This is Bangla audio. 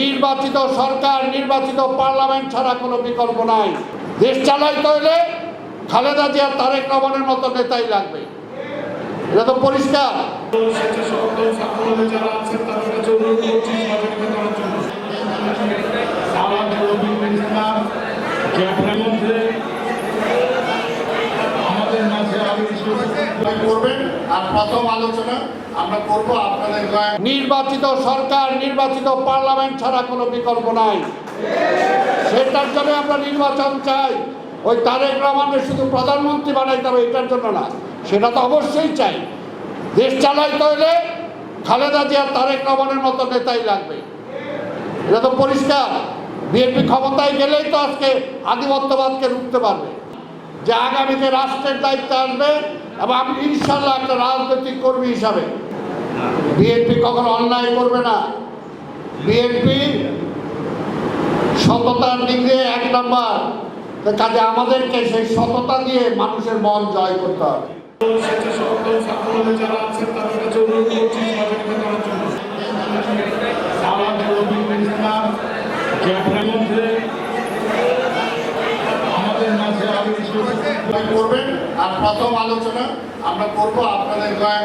নির্বাচিত সরকার, নির্বাচিত পার্লামেন্ট ছাড়া কোনো বিকল্প নাই। দেশ চালাইতে হলে খালেদা জিয়া তারেক রহমানের মতো নেতাই লাগবে। এটা তো পরিষ্কার। করবেন। আর প্রথম আলোচনা আমরা করব আপনাদের নির্বাচিত সরকার, নির্বাচিত পার্লামেন্ট ছাড়া কোনো বিকল্প নাই। সেটার জন্য আমরা নির্বাচন চাই। ওই তারেক রহমানের শুধু প্রধানমন্ত্রী বানাইতে হবে, এটার জন্য না। সেটা তো অবশ্যই চাই। দেশ চালাইতে হলে খালেদা জিয়া, তারেক রহমানের মতো নেতাই লাগবে। এটা তো পরিষ্কার। বিএনপি ক্ষমতায় গেলেই তো আজকে আধিপত্যবাদকে রুখতে পারবে। যে আগামীতে রাষ্ট্রের দায়িত্বে আসবে এবং আমি ইনশাল্লাহ একটা রাজনৈতিক কর্মী হিসাবে। বিএনপি কখনো অন্যায় করবে না। বিএনপি সততার দিক দিয়ে এক নম্বর। কাজে আমাদেরকে সেই সততা দিয়ে মানুষের মন জয় করতে হবে। যারা কিছু করবেন। আর প্রথম আলোচনা আমরা করব আপনাদের